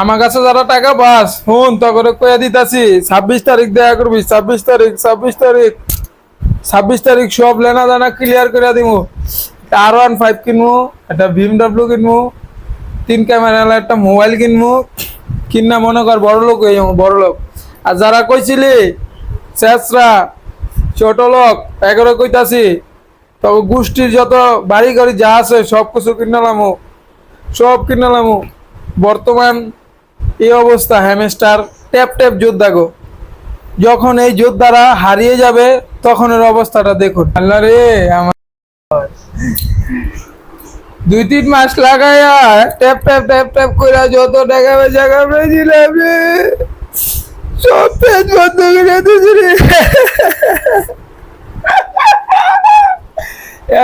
আমার কাছে যারা টাকা পাস হুন তখন কয়ে দিতাছি, ছাব্বিশ তারিখ দেখা করবি, ছাব্বিশ তারিখ ছাব্বিশ তারিখ ছাব্বিশ তারিখ সব লেনা দানা ক্লিয়ার করে দিমু। আর ওয়ান ফাইভ কিনবো একটা ভিম ডাব্লিউ কিনবো তিন ক্যামেরা একটা মোবাইল কিনবো কিনা মনে কর বড় লোক হয়ে যাব বড় লোক। আর যারা কইছিলি চেঁচরা ছোট লোক, এগারো কইতাছি তবে গোষ্ঠীর যত বাড়ি গাড়ি যা আছে সব কিছু কিনালামো সব কিনালামো বর্তমান এই অবস্থা হ্যামস্টার ট্যাপ ট্যাপ যোদ্ধা গো। যখন এই যোদ্ধারা হারিয়ে যাবে তখন এর অবস্থাটা দেখুন। আল্লাহ রে, আমার দুই, তিন মাস লাগাইয়া ট্যাপ ট্যাপ ট্যাপ ট্যাপ করে যত টাকা পয়সা সব বন্ধ করে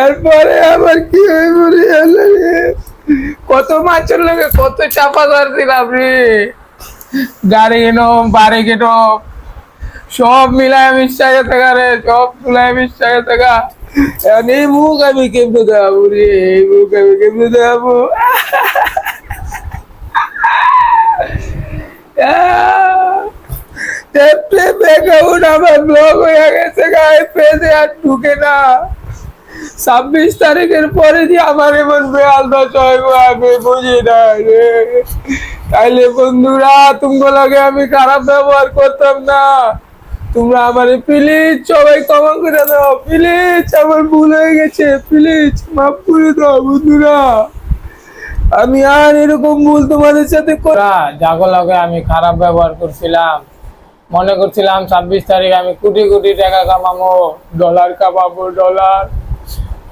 এরপরে আবার কি হয়ে আল্লাহ কত মাছের লাগে কত চাপা দিলাম রে? গাড়ি কেনো, বাড়ি কেনো, সব মিলায় মিশাইয়ে থাকা রে, সব মিলায় মিশাইয়ে থাকা। এখন এই মুখ আমি কেমনে দেখাবো রে? এই মুখ আমি কেমনে দেখাবো? আমার ব্লক হয়ে গেছে, গায়ে পেজে আর ঢুকে না। ছাব্বিশ তারিখের পরে যে আমার এমন বেয়াল দশা আমি বুঝি না রে। তাইলে বন্ধুরা তুমগো লাগে আমি খারাপ ব্যবহার করতাম না। তোমরা আমার প্লিজ সবাই ক্ষমা করে দাও প্লিজ আমার ভুল হয়ে গেছে প্লিজ মাফ করে দাও বন্ধুরা। আমি আর এরকম ভুল তোমাদের সাথে করা জাগো লাগে আমি খারাপ ব্যবহার করছিলাম। মনে করছিলাম ছাব্বিশ তারিখ আমি কোটি কোটি টাকা কামাবো ডলার কামাবো ডলার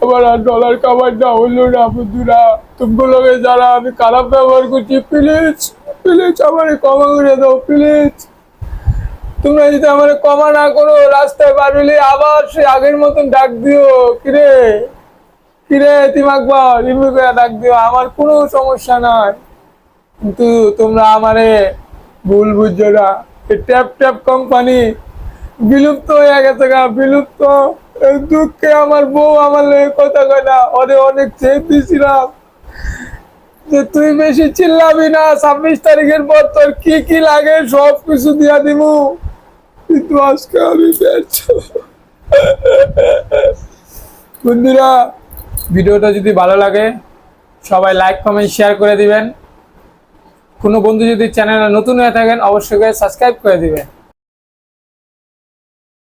আবার আর ডলার কামার না হলো না, বন্ধুরা। তুমগুলোকে যারা আমি খারাপ ব্যবহার করছি প্লিজ প্লিজ আমার ক্ষমা করে দাও প্লিজ তোমরা যদি আমার ক্ষমা না করো, রাস্তায় বার হলে আবার সে আগের মতন ডাক দিও। কিরে? কিরে তিমাকবা রিমু করে ডাক দিও, আমার কোনো সমস্যা নাই। কিন্তু তোমরা আমারে ভুল বুঝছ না। ট্যাপ ট্যাপ কোম্পানি বিলুপ্ত হয়ে গেছে গা, বিলুপ্ত। দুঃখে আমার বউ আমার কথা কয় না, ওরে অনেক চেপ দিছিলাম যে তুই বেশি চিল্লাবি না, ছাব্বিশ তারিখের পর তোর কি কি লাগে সব কিছু দিয়া দিমু। কিন্তু আজকে আমি ব্যর্থ। বন্ধুরা, ভিডিওটা যদি ভালো লাগে, সবাই লাইক, কমেন্ট, শেয়ার করে দিবেন। কোনো বন্ধু যদি চ্যানেলে নতুন হয়ে থাকেন, অবশ্যই সাবস্ক্রাইব করে দিবেন।